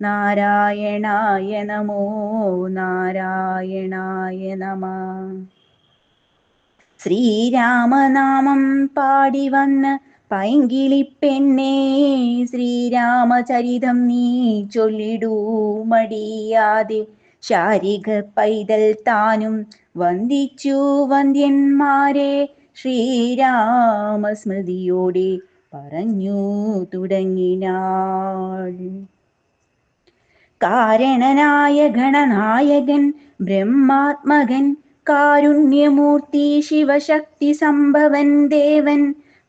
നാരായണായ നമോ നാരായണായ നമ. ശ്രീരാമനാമം പാടി വന്ന് പൈങ്കിളിപ്പെണ്ണേ ശ്രീരാമചരിതം നീ ചൊല്ലിടൂ മടിയാതെ. ശാരിക പൈതൽ താനും വന്ദിച്ചു വന്ദ്യന്മാരെ ശ്രീരാമസ്മൃതിയോടെ പറഞ്ഞു തുടങ്ങിനാൾ. കാരണനായ ഗണനായകൻ ബ്രഹ്മാത്മകൻ കാരുണ്യമൂർത്തി ശിവശക്തി സംഭവൻ ദേവൻ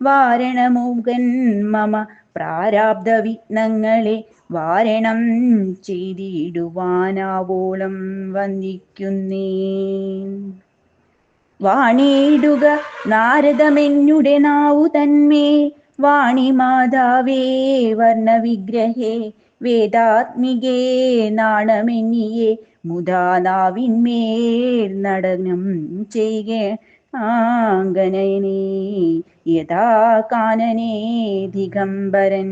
വാരണമൂകൻ മമ പ്രാരാബ്ദ വിഘ്നങ്ങളെ വാരണം ചെയ്തിടുവാനാവോളം വന്ദിക്കുന്നേ വാണിയിടുക നാരദമെന്നുടെ നാവു തന്മേ വാണി മാതാവേ വർണവിഗ്രഹേ വേദാത്മികേ നാണമെന്നിയെ മുതാ നാവിന്മേൽ നടനം ചെയ്യ. ആംഗനയനേ യഥാ കാനനേ ദിഗംബരൻ.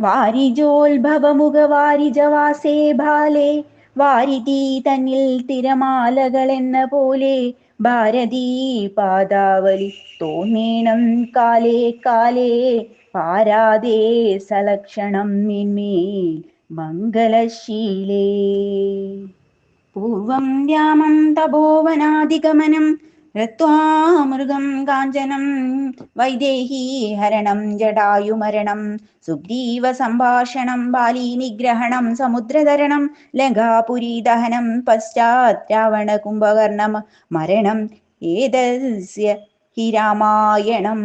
വാരിജോത്ഭവമുഖ വാരിജവാസേ ബാലേ വാരിതീ തന്നിൽ തിരമാലകൾ എന്ന പോലെ ഭാരതീ പാദാവലി തോന്നേണം കാലേ കാലേ. പാരാതേ സലക്ഷണം നിന്മേൽ മംഗളശീലേ. പൂർവം രാമം തപോവനാധിഗമനം രത്വാമൃഗം കാഞ്ചനം വൈദേഹി ഹരണം ജടായുമരണം സുഗ്രീവ സംഭാഷണം ബാലീനിഗ്രഹണം സമുദ്രതരണം ലങ്കാപുരി ദഹനം പശ്ചാത് രാവണ കുംഭകർണം മരണം ഏതസ്യ ഹി രാമായണം.